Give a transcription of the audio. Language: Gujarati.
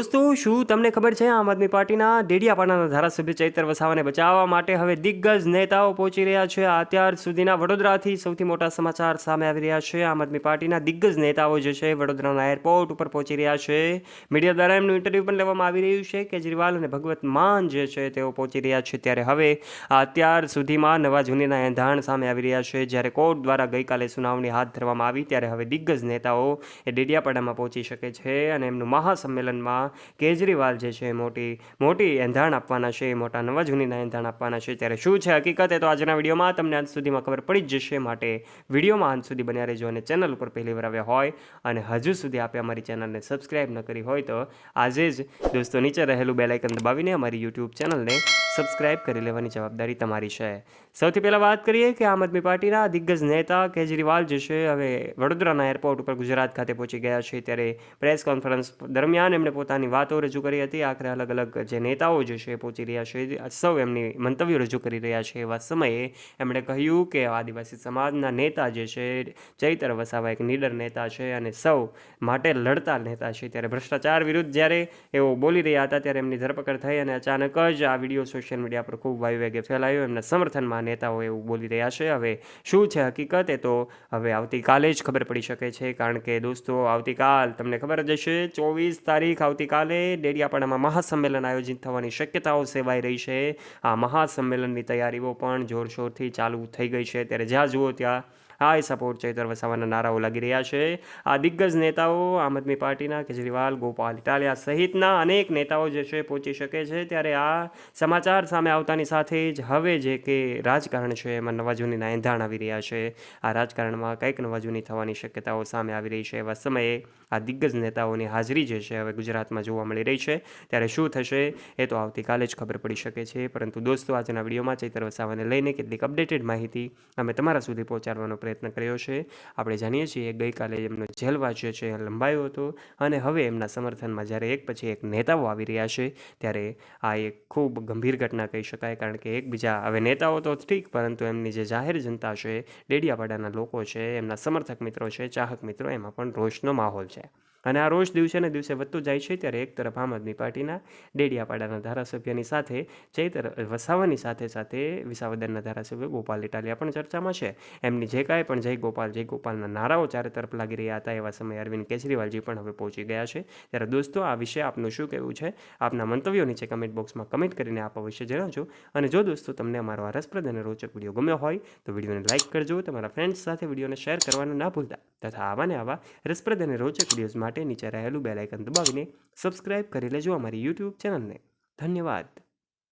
દોસ્તો, શું તમને ખબર છે, આમ આદમી પાર્ટીના ડેડિયાપાડાના ધારાસભ્ય ચૈતર વસાવાને બચાવવા માટે હવે દિગ્ગજ નેતાઓ પહોંચી રહ્યા છે. અત્યાર સુધીના વડોદરાથી સૌથી મોટા સમાચાર સામે આવી રહ્યા છે. આમ આદમી પાર્ટીના દિગ્ગજ નેતાઓ જે છે, વડોદરાના એરપોર્ટ ઉપર પહોંચી રહ્યા છે. મીડિયા દ્વારા એમનું ઇન્ટરવ્યૂ પણ લેવામાં આવી રહ્યું છે. કેજરીવાલ અને ભગવત માન જે છે, તેઓ પહોંચી રહ્યા છે. ત્યારે હવે અત્યાર સુધીમાં નવા જૂનીના એંધાણ સામે આવી રહ્યા છે. જ્યારે કોર્ટ દ્વારા ગઈકાલે સુનાવણી હાથ ધરવામાં આવી, ત્યારે હવે દિગ્ગજ નેતાઓ એ ડેડિયાપાડામાં પહોંચી શકે છે અને એમનું મહાસંમેલનમાં કેજરીવાલ જે છે મોટી મોટી એંધાણ આપવાના છે, મોટા નવા જૂનીના એંધાણ આપવાના છે. ત્યારે શું છે હકીકત એ તો આજના વિડીયોમાં તમને અંત સુધીમાં ખબર પડી જ જશે. માટે વિડીયોમાં અંત સુધી બન્યા રહેજો અને ચેનલ ઉપર પહેલી વાર આવ્યા હોય અને હજુ સુધી આપે અમારી ચેનલને સબસ્ક્રાઇબ ન કરી હોય તો આજે જ દોસ્તો નીચે રહેલું બેલાઇકન દબાવીને અમારી યુટ્યુબ ચેનલને સબસ્ક્રાઇબ કરી લેવાની જવાબદારી તમારી છે. સૌથી પહેલાં વાત કરીએ કે આમ આદમી પાર્ટીના દિગ્ગજ નેતા કેજરીવાલ જે છે હવે વડોદરાના એરપોર્ટ ઉપર ગુજરાત ખાતે પહોંચી ગયા છે. ત્યારે પ્રેસ કોન્ફરન્સ દરમિયાન એમણે પોતાની વાતો રજૂ કરી હતી. આખરે અલગ અલગ જે નેતાઓ જે છે પહોંચી રહ્યા છે. સૌ એમની મંતવ્યો રજૂ કરી રહ્યા છે એવા સમયે એમણે કહ્યું કે આદિવાસી સમાજના નેતા જે છે, ચૈતર વસાવા એક નીડર નેતા છે અને સૌ માટે લડતા નેતા છે. ત્યારે ભ્રષ્ટાચાર વિરુદ્ધ જ્યારે એઓ બોલી રહ્યા હતા ત્યારે એમની ધરપકડ થઈ અને અચાનક જ આ વીડિયો સોશિયલ મીડિયા પર ખૂબ વાયુવેગે ફેલાયો. એમના સમર્થનમાં નેતાઓ એવું બોલી રહ્યા છે. હવે શું છે હકીકત? એ તો હવે આવતીકાલે જ ખબર પડી શકે છે. કારણ કે દોસ્તો, આવતીકાલ તમને ખબર જ હશે, ચોવીસ તારીખ આવતીકાલે ડેડિયાપાડામાં મહાસંમેલન આયોજિત થવાની શક્યતાઓ સેવાઈ રહી છે. આ મહાસંમેલનની તૈયારીઓ પણ જોરશોરથી ચાલુ થઈ ગઈ છે. ત્યારે જ્યાં જુઓ ત્યાં હાય સપોર્ટ ચૈતર વસાવાના નારાઓ લાગી રહ્યા છે. આ દિગ્ગજ નેતાઓ આમ આદમી પાર્ટીના, કેજરીવાલ, ગોપાલ, ઇટાલિયા સહિતના અનેક નેતાઓ જે છે પહોંચી શકે છે. ત્યારે આ સમાચાર સામે આવતાની સાથે જ હવે જે કે રાજકારણ છે, એમાં નવા જૂનીના એંધાણ આવી રહ્યા છે. આ રાજકારણમાં કંઈક નવા જૂની થવાની શક્યતાઓ સામે આવી રહી છે. એવા સમયે આ દિગ્ગજ નેતાઓની હાજરી જે છે હવે ગુજરાતમાં જોવા મળી રહી છે. ત્યારે શું થશે એ તો આવતીકાલે જ ખબર પડી શકે છે. પરંતુ દોસ્તો, આજના વિડીયોમાં ચૈતર વસાવાને લઈને કેટલીક અપડેટેડ માહિતી અમે તમારા સુધી પહોંચાડવાનો પ્રયત્ન કર્યો છે. આપણે જાણીએ છીએ ગઈકાલે એમનો જેલવાસ જે છે, લંબાયો હતો અને હવે એમના સમર્થનમાં જ્યારે એક પછી એક નેતાઓ આવી રહ્યા છે, ત્યારે આ એક ખૂબ ગંભીર ઘટના કહી શકાય કારણ કે એકબીજા હવે નેતાઓ તો ઠીક, પરંતુ એમની જે જાહેર જનતા છે, ડેડિયાપાડાના લોકો છે, એમના સમર્થક મિત્રો છે, ચાહક મિત્રો, એમાં પણ રોષનો માહોલ છે. અને આ રોષ દિવસે ને દિવસે વધતો જાય છે ત્યારે એક તરફ આમ આદમી પાર્ટીના ડેડિયાપાડાના ધારાસભ્યની સાથે, ચૈતર, વસાવાની સાથે સાથે વિસાવદરના ધારાસભ્ય ગોપાલ ઇટાલિયા પણ ચર્ચામાં છે. એમની જે કાંઈ પણ જય ગોપાલ, જય ગોપાલના નારાઓ ચારે તરફ લાગી રહ્યા હતા એવા સમયે અરવિંદ કેજરીવાલજી પણ હવે પહોંચી ગયા છે. ત્યારે દોસ્તો, આ વિશે આપનું શું કહેવું છે? આપના મંતવ્યો નીચે કમેન્ટ બોક્સમાં કમેન્ટ કરીને આપ અવશ્ય જણાવજો. અને જો દોસ્તો તમને અમારો આ રસપ્રદ અને રોચક વીડિયો ગમ્યો હોય, તો વિડીયોને લાઇક કરજો, તમારા ફ્રેન્ડ્સ સાથે વિડીયોને શેર કરવાનું ના ભૂલતા. તથા આવા ને આવા રસપ્રદ અને રોચક વિડીયોઝ માટે નીચે રહેલું બેલાઇકન દબાવીને સબસ્ક્રાઇબ કરી લેજો અમારી યુટ્યુબ ચેનલને ધન્યવાદ.